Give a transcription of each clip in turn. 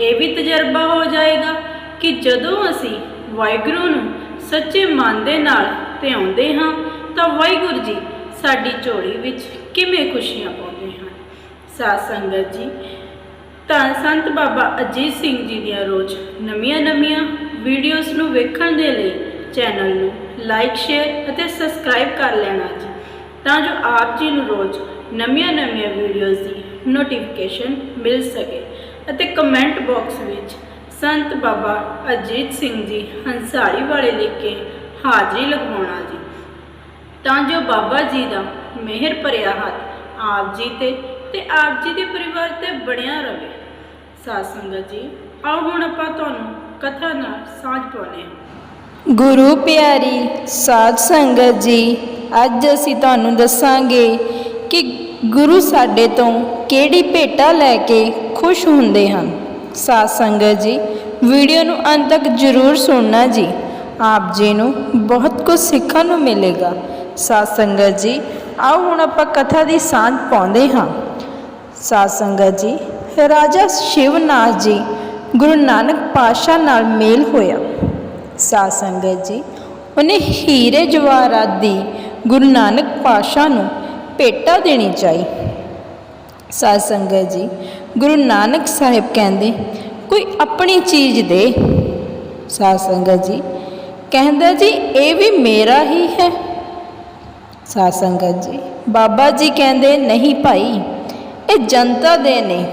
ਇਹ ਵੀ ਤਜਰਬਾ ਹੋ ਜਾਏਗਾ ਕਿ ਜਦੋਂ ਅਸੀਂ ਵਾਹਿਗੁਰੂ ਨੂੰ ਸੱਚੇ ਮਨ ਦੇ ਨਾਲ ਧਿਆਉਂਦੇ ਹਾਂ, ਤਾਂ ਵਾਹਿਗੁਰੂ ਜੀ ਸਾਡੀ ਝੋਲੀ ਵਿੱਚ ਕਿਵੇਂ ਖੁਸ਼ੀਆਂ ਪਾਉਂਦੇ ਹਨ। ਸਾਧ ਸੰਗਤ ਜੀ, ਤਾਂ ਸੰਤ ਬਾਬਾ ਅਜੀਤ ਸਿੰਘ ਜੀ ਦੀਆਂ ਰੋਜ਼ ਨਵੀਆਂ-ਨਵੀਆਂ ਵੀਡੀਓਜ਼ ਨੂੰ ਵੇਖਣ ਦੇ ਲਈ ਚੈਨਲ ਨੂੰ ਲਾਈਕ, ਸ਼ੇਅਰ ਅਤੇ ਸਬਸਕ੍ਰਾਈਬ ਕਰ ਲੈਣਾ ਜੀ। ਤਾਂ ਜੋ ਆਪ ਜੀ ਨੂੰ ਰੋਜ਼ ਨਵੀਆਂ-ਨਵੀਆਂ ਵੀਡੀਓਜ਼ ਦੀ ਨੋਟੀਫਿਕੇਸ਼ਨ ਮਿਲ ਸਕੇ। ਅਤੇ ਕਮੈਂਟ ਬਾਕਸ ਵਿੱਚ ਸੰਤ ਬਾਬਾ ਅਜੀਤ ਸਿੰਘ ਜੀ ਹੰਸਾਰੀ ਵਾਲੇ ਲਿਖ ਕੇ ਹਾਜ਼ਰੀ ਲਗਵਾਉਣਾ ਜੀ। ਤਾਂ ਜੋ ਬਾਬਾ ਜੀ ਦਾ ਮਿਹਰ ਭਰਿਆ ਹੱਥ ਆਪ ਜੀ ਤੇ ਤੇ ਆਪ ਜੀ ਦੇ ਪਰਿਵਾਰ ਤੇ ਬਣਿਆ ਰਵੇ। ਸਾਧ ਸੰਗਤ ਜੀ, ਆਓ ਹੁਣ ਆਪਾਂ ਤੁਹਾਨੂੰ ਕਥਾ ਨਾਲ ਸਾਂਝ ਪਾਉਂਦੇ ਹਾਂ। ਗੁਰੂ ਪਿਆਰੀ ਸਾਧ ਸੰਗਤ ਜੀ, ਅੱਜ ਅਸੀਂ ਤੁਹਾਨੂੰ ਦੱਸਾਂਗੇ ਕਿ ਗੁਰੂ ਸਾਡੇ ਤੋਂ ਕਿਹੜੀ ਭੇਟਾ ਲੈ ਕੇ ਖੁਸ਼ ਹੁੰਦੇ ਹਨ। ਸਾਧ ਸੰਗਤ ਜੀ, ਵੀਡੀਓ ਨੂੰ ਅੰਤ ਤੱਕ ਜ਼ਰੂਰ ਸੁਣਨਾ ਜੀ। ਆਪ ਜੀ ਨੂੰ ਬਹੁਤ ਕੁਝ ਸਿੱਖਣ ਨੂੰ ਮਿਲੇਗਾ। ਸਾਧ ਸੰਗਤ ਜੀ, ਆਓ ਹੁਣ ਆਪਾਂ ਕਥਾ ਦੀ ਸਾਂਝ ਪਾਉਂਦੇ ਹਾਂ। ਸਾਧ ਸੰਗਤ ਜੀ, ਰਾਜਾ ਸ਼ਿਵਨਾਥ ਜੀ ਗੁਰੂ ਨਾਨਕ ਪਾਤਸ਼ਾਹ ਨਾਲ ਮੇਲ ਹੋਇਆ। ਸਾਧ ਸੰਗਤ ਜੀ, ਉਹਨੇ ਹੀਰੇ ਜਵਾਹਰਾਤ ਦੀ ਗੁਰੂ ਨਾਨਕ ਪਾਤਸ਼ਾਹ ਨੂੰ ਭੇਟਾ ਦੇਣੀ ਚਾਹੀ। ਸਾਧ ਸੰਗਤ ਜੀ ਗੁਰੂ ਨਾਨਕ ਸਾਹਿਬ ਕਹਿੰਦੇ, ਕੋਈ ਆਪਣੀ ਚੀਜ਼ ਦੇ। ਸਾਧ ਸੰਗਤ ਜੀ ਕਹਿੰਦਾ ਜੀ, ਇਹ ਵੀ ਮੇਰਾ ਹੀ ਹੈ। ਸਾਧ ਸੰਗਤ ਜੀ, ਬਾਬਾ ਜੀ ਕਹਿੰਦੇ, ਨਹੀਂ ਭਾਈ, ਇਹ ਜਨਤਾ ਦੇ ਨੇ,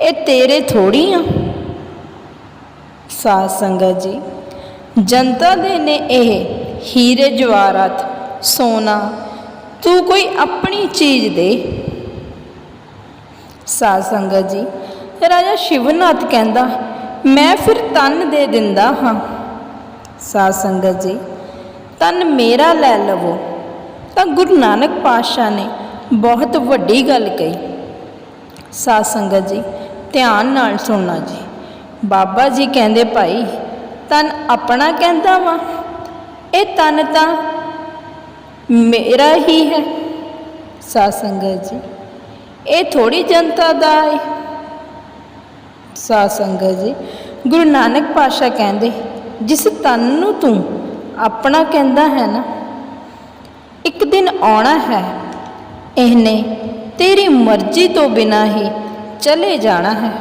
ਇਹ ਤੇਰੇ ਥੋੜੀ ਆ। ਸਾਧ ਸੰਗਤ ਜੀ, ਜਨਤਾ ਦੇ ਨੇ ਇਹ ਹੀਰੇ ਜਵਾਹਰਾਤ ਸੋਨਾ, ਤੂੰ ਕੋਈ ਆਪਣੀ ਚੀਜ਼ ਦੇ। ਸਾਧ ਸੰਗਤ ਜੀ। ਰਾਜਾ ਸ਼ਿਵਨਾਥ ਕਹਿੰਦਾ, ਮੈਂ ਫਿਰ ਤਨ ਦੇ ਦਿੰਦਾ ਹਾਂ। ਸਾਧ ਸੰਗਤ ਜੀ, ਤਨ ਮੇਰਾ ਲੈ ਲਵੋ। ਤਾਂ ਗੁਰੂ ਨਾਨਕ ਪਾਤਸ਼ਾਹ ਨੇ ਬਹੁਤ ਵੱਡੀ ਗੱਲ ਕਹੀ। ਸਾਧ ਸੰਗਤ ਜੀ, ਧਿਆਨ ਨਾਲ ਸੁਣਨਾ ਜੀ। ਬਾਬਾ ਜੀ ਕਹਿੰਦੇ, ਭਾਈ, ਤਨ ਆਪਣਾ ਕਹਿੰਦਾ ਵਾ। ਇਹ ਤਨ ਤਾਂ ਮੇਰਾ ਹੀ ਹੈ। ਸਾਧ ਸੰਗਤ ਜੀ ਇਹ ਥੋੜੀ ਜਨਤਾ ਦਾ ਹੈ ਸਾਧ ਸੰਗਤ ਜੀ, ਗੁਰੂ ਨਾਨਕ ਪਾਤਸ਼ਾਹ ਕਹਿੰਦੇ, ਜਿਸ ਤਨ ਨੂੰ ਤੂੰ ਆਪਣਾ ਕਹਿੰਦਾ ਹੈ ਨਾ, ਇੱਕ ਦਿਨ ਆਉਣਾ ਹੈ, ਇਹਨੇ ਤੇਰੀ ਮਰਜ਼ੀ ਤੋਂ ਬਿਨਾ ਹੀ ਚਲੇ ਜਾਣਾ ਹੈ।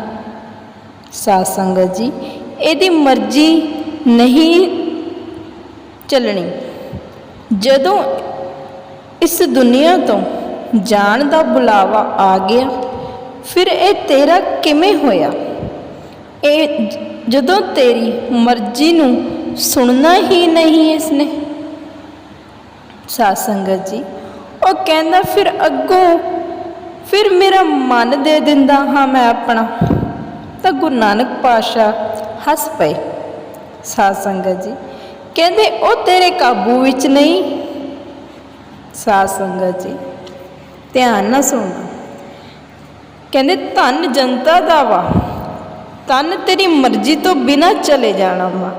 ਸਾਧ ਸੰਗਤ ਜੀ, ਇਹਦੀ ਮਰਜ਼ੀ ਨਹੀਂ ਚੱਲਣੀ। ਜਦੋਂ ਇਸ ਦੁਨੀਆ ਤੋਂ ਜਾਣ ਦਾ ਬੁਲਾਵਾ ਆ ਗਿਆ। ਫਿਰ ਇਹ ਤੇਰਾ ਕਿਵੇਂ ਹੋਇਆ? ਇਹ ਜਦੋਂ ਤੇਰੀ ਮਰਜ਼ੀ ਨੂੰ ਸੁਣਨਾ ਹੀ ਨਹੀਂ ਇਸਨੇ। ਸਾਧ ਸੰਗਤ ਜੀ, ਉਹ ਕਹਿੰਦਾ, ਫਿਰ ਅੱਗੋਂ, ਫਿਰ ਮੇਰਾ ਮਨ ਦੇ ਦਿੰਦਾ ਹਾਂ ਮੈਂ ਆਪਣਾ। ਤਾਂ ਗੁਰੂ ਨਾਨਕ ਪਾਤਸ਼ਾਹ ਹੱਸ ਪਏ। ਸਾਧ ਸੰਗਤ ਜੀ, ਕਹਿੰਦੇ, ਉਹ ਤੇਰੇ ਕਾਬੂ ਵਿੱਚ ਨਹੀਂ? ਸਾਧ ਸੰਗਤ ਜੀ ਧਿਆਨ ਨਾਲ ਸੁਣਨਾ ਕਹਿੰਦੇ, ਧਨ ਜਨਤਾ ਦਾ ਵਾ। ਤਨ ਤੇਰੀ ਮਰਜ਼ੀ ਤੋਂ ਬਿਨਾ ਚਲੇ ਜਾਣਾ ਵਾ।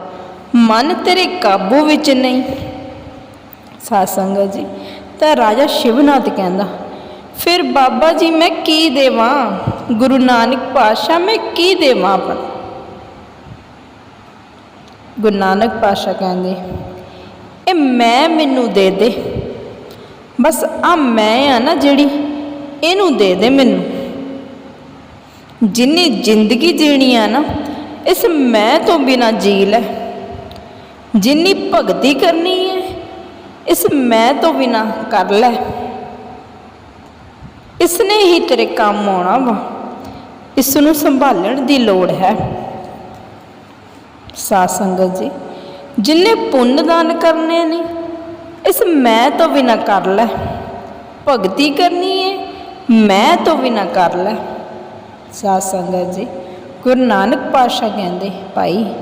ਮਨ ਤੇਰੇ ਕਾਬੂ ਵਿੱਚ ਨਹੀਂ। ਸਾਧ ਸੰਗਤ ਜੀ, ਤਾਂ ਰਾਜਾ ਸ਼ਿਵਨਾਥ ਕਹਿੰਦਾ, ਫਿਰ ਬਾਬਾ ਜੀ, ਮੈਂ ਕੀ ਦੇਵਾਂ? ਗੁਰੂ ਨਾਨਕ ਪਾਤਸ਼ਾਹ, ਮੈਂ ਕੀ ਦੇਵਾਂ ਆਪਣਾ? ਗੁਰੂ ਨਾਨਕ ਪਾਤਸ਼ਾਹ ਕਹਿੰਦੇ, ਇਹ ਮੈਂ ਮੈਨੂੰ ਦੇ ਦੇ। ਬਸ ਆ ਮੈਂ ਆ ਨਾ ਜਿਹੜੀ, ਇਹਨੂੰ ਦੇ ਦੇ ਮੈਨੂੰ। ਜਿੰਨੀ ਜ਼ਿੰਦਗੀ ਜੀਣੀ ਆ ਨਾ, ਇਸ ਮੈਂ ਤੋਂ ਬਿਨਾ ਜੀ ਲੈ। ਜਿੰਨੀ ਭਗਤੀ ਕਰਨੀ ਹੈ, ਇਸ ਮੈਂ ਤੋਂ ਬਿਨਾ ਕਰ ਲੈ। ਇਸ ਨੇ ਹੀ ਤੇਰੇ ਕੰਮ ਆਉਣਾ ਵਾ ਇਸ ਨੂੰ ਸੰਭਾਲਣ ਦੀ ਲੋੜ ਹੈ। ਸਾਧ ਸੰਗਤ ਜੀ, ਜਿੰਨੇ ਪੁੰਨ ਦਾਨ ਕਰਨੇ ਨੇ ਇਸ ਮੈਂ ਤੋਂ ਬਿਨਾ ਕਰ ਲੈ। ਭਗਤੀ ਕਰਨੀ ਹੈ ਮੈਂ ਤੋਂ ਬਿਨਾ ਕਰ ਲੈ। ਸਾਧ ਸੰਗਤ ਜੀ, ਗੁਰੂ ਨਾਨਕ ਪਾਤਸ਼ਾਹ ਕਹਿੰਦੇ, ਭਾਈ,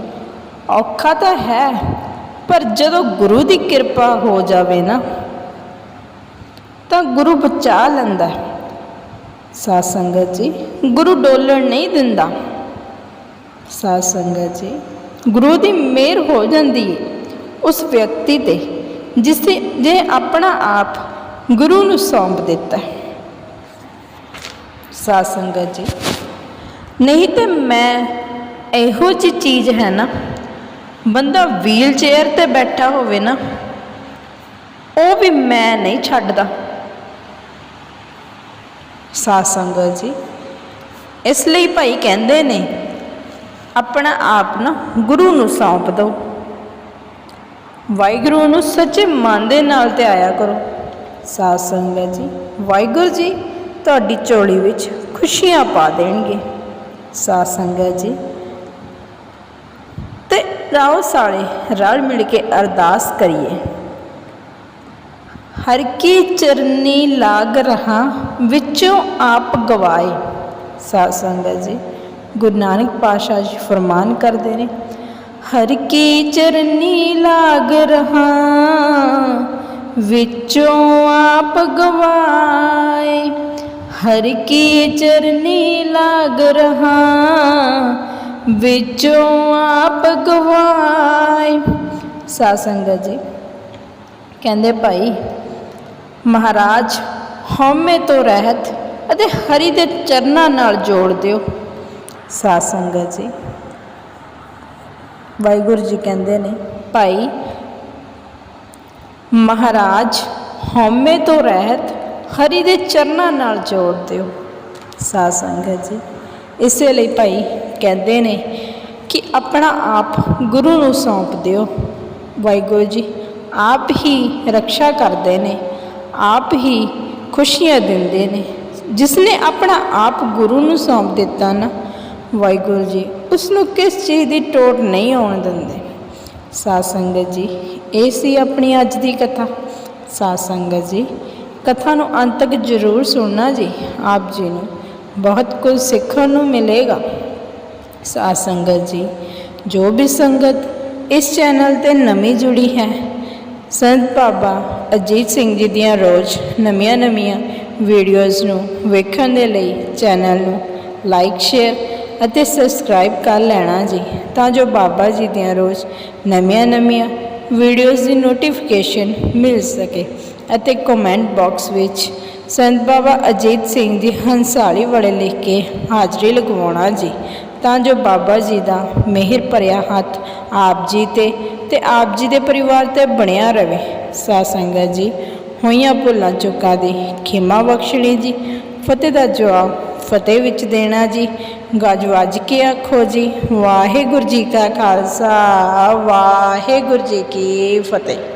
ਔਖਾ ਤਾਂ ਹੈ, ਪਰ ਜਦੋਂ ਗੁਰੂ ਦੀ ਕਿਰਪਾ ਹੋ ਜਾਵੇ ਨਾ, ਤਾਂ ਗੁਰੂ ਬਚਾ ਲੈਂਦਾ ਹੈ। ਸਾਧ ਸੰਗਤ ਜੀ, ਗੁਰੂ ਡੋਲਣ ਨਹੀਂ ਦਿੰਦਾ। ਸਾਧ ਸੰਗਤ ਜੀ, ਗੁਰੂ ਦੀ ਮਿਹਰ ਹੋ ਜਾਂਦੀ ਹੈ ਉਸ ਵਿਅਕਤੀ ਤੇ। ਜਿਸ ਜੇ ਆਪਣਾ ਆਪ ਗੁਰੂ ਨੂੰ ਸੌਂਪ ਦਿੱਤਾ ਹੈ। ਸਾਧ ਸੰਗਤ ਜੀ, ਨਹੀਂ ਤੇ ਮੈਂ ਇਹੋ ਜਿਹੀ ਚੀਜ਼ ਹੈ ਨਾ, ਬੰਦਾ ਵੀਲ ਚੇਅਰ ਤੇ ਬੈਠਾ ਹੋਵੇ ਨਾ, ਉਹ ਵੀ ਮੈਂ ਨਹੀਂ ਛੱਡਦਾ ਸਾਧ ਸੰਗਤ ਜੀ, ਇਸ ਲਈ ਭਾਈ ਕਹਿੰਦੇ ਨੇ, ਆਪਣਾ ਆਪ ਨਾ ਗੁਰੂ ਨੂੰ ਸੌਂਪ ਦਿਓ ਵਾਹਿਗੁਰੂ ਨੂੰ ਸੱਚੇ ਮਨ ਦੇ ਨਾਲ ਤੇ ਆਇਆ ਕਰੋ। ਸਾਧ ਸੰਗਤ ਜੀ, ਵਾਹਿਗੁਰੂ ਜੀ ਤੁਹਾਡੀ ਝੋਲੀ ਵਿੱਚ ਖੁਸ਼ੀਆਂ ਪਾ ਦੇਣਗੇ। ਸਾਧ ਸੰਗਤ ਜੀ, ਤੇ ਰਾਓ ਸਾਲੇ ਰਲ ਮਿਲ ਕੇ ਅਰਦਾਸ ਕਰੀਏ। ਹਰ ਕੀ ਚਰਨੀ ਲਾਗ ਰਹਾ, ਵਿੱਚੋਂ ਆਪ ਗਵਾਏ। ਸਾਧ ਸੰਗਤ ਜੀ, ਗੁਰੂ ਨਾਨਕ ਪਾਤਸ਼ਾਹ ਜੀ ਫਰਮਾਨ ਕਰਦੇ ਨੇ ਹਰ ਕੀ ਚਰਨੀ ਲਾਗ ਰਹਾ, ਵਿੱਚੋਂ ਆਪ ਗਵਾਏ। ਹਰ ਕੀ ਚਰਨੀ ਲਾਗ ਰਹਾ, ਵਿੱਚੋਂ ਆਪ ਗਵਾਏ। ਸਾਧ ਜੀ, ਕਹਿੰਦੇ ਭਾਈ, ਮਹਾਰਾਜ, ਹਉਮੈ ਤੋਂ ਰਹਿਤ ਅਤੇ ਹਰੀ ਦੇ ਚਰਨਾਂ ਨਾਲ ਜੋੜ ਦਿਓ। ਸਾਧ ਜੀ ਵਾਹਿਗੁਰੂ ਜੀ ਕਹਿੰਦੇ ਨੇ ਭਾਈ ਮਹਾਰਾਜ ਹਉਮੈ ਤੋਂ ਰਹਿਤ ਹਰੀ ਦੇ ਚਰਨਾਂ ਨਾਲ ਜੋੜ ਦਿਓ। ਸਾਧ ਸੰਗਤ ਜੀ ਇਸੇ ਲਈ ਭਾਈ ਕਹਿੰਦੇ ਨੇ ਕਿ ਆਪਣਾ ਆਪ ਗੁਰੂ ਨੂੰ ਸੌਂਪ ਦਿਓ। ਵਾਹਿਗੁਰੂ ਜੀ ਆਪ ਹੀ ਰੱਖਿਆ ਕਰਦੇ ਨੇ ਆਪ ਹੀ ਖੁਸ਼ੀਆਂ ਦਿੰਦੇ ਨੇ। ਜਿਸ ਨੇ ਆਪਣਾ ਆਪ ਗੁਰੂ ਨੂੰ ਸੌਂਪ ਦਿੱਤਾ ਨਾ ਵਾਹਿਗੁਰੂ ਜੀ ਉਸ ਨੂੰ ਕਿਸ ਚੀਜ਼ ਦੀ ਟੋਟ ਨਹੀਂ ਆਉਣ ਦਿੰਦੇ? ਸਾਧ ਸੰਗਤ ਜੀ, ਇਹ ਸੀ ਆਪਣੀ ਅੱਜ ਦੀ ਕਥਾ। ਸਾਧ ਸੰਗਤ ਜੀ, ਕਥਾ ਨੂੰ ਅੰਤ ਤੱਕ ਜ਼ਰੂਰ ਸੁਣਨਾ ਜੀ, ਆਪ ਜੀ ਨੂੰ। ਬਹੁਤ ਕੁਝ ਸਿੱਖਣ ਨੂੰ ਮਿਲੇਗਾ। ਸਾਧ ਸੰਗਤ ਜੀ, ਜੋ ਵੀ ਸੰਗਤ ਇਸ ਚੈਨਲ ਤੇ ਨਵੀਂ ਜੁੜੀ ਹੈ, ਸੰਤ ਬਾਬਾ ਅਜੀਤ ਸਿੰਘ ਜੀ ਦੀਆਂ ਰੋਜ਼ ਨਵੀਆਂ ਨਵੀਆਂ ਵੀਡੀਓਜ਼ ਨੂੰ ਵੇਖਣ ਦੇ ਲਈ ਚੈਨਲ ਨੂੰ ਲਾਈਕ, ਸ਼ੇਅਰ ਅਤੇ ਸਬਸਕ੍ਰਾਈਬ ਕਰ ਲੈਣਾ ਜੀ, ਤਾਂ ਜੋ ਬਾਬਾ ਜੀ ਦੀਆਂ ਰੋਜ਼ ਨਵੀਆਂ ਨਵੀਆਂ ਵੀਡੀਓਜ਼ ਦੀ ਨੋਟੀਫਿਕੇਸ਼ਨ ਮਿਲ ਸਕੇ ਅਤੇ ਕਮੈਂਟ ਬਾਕਸ ਵਿੱਚ ਸੰਤ ਬਾਬਾ ਅਜੀਤ ਸਿੰਘ ਜੀ ਹੰਸਾਲੀ ਵਾਲੇ ਲਿਖ ਕੇ ਹਾਜ਼ਰੀ ਲਗਵਾਉਣਾ ਜੀ, ਤਾਂ ਜੋ ਬਾਬਾ ਜੀ ਦਾ ਮਿਹਰ ਭਰਿਆ ਹੱਥ ਆਪ ਜੀ ਤੇ ਤੇ ਆਪ ਜੀ ਦੇ ਪਰਿਵਾਰ ਤੇ ਬਣਿਆ ਰਵੇ। ਸਾਧ ਸੰਗਤ ਜੀ, ਹੋਈਆਂ ਭੁੱਲਾਂ ਚੁੱਕਾ ਦੀ ਖਿਮਾ ਬਖਸ਼ਣੀ ਜੀ। ਫਤਿਹ ਦਾ ਜਵਾਬ ਫਤਿਹ ਵਿੱਚ ਦੇਣਾ ਜੀ। ਗੱਜ ਵੱਜ ਕੇ ਆਖੋ ਜੀ, ਵਾਹਿਗੁਰੂ ਜੀ ਕਾ ਖਾਲਸਾ, ਵਾਹਿਗੁਰੂ ਜੀ ਕੀ ਫਤਿਹ।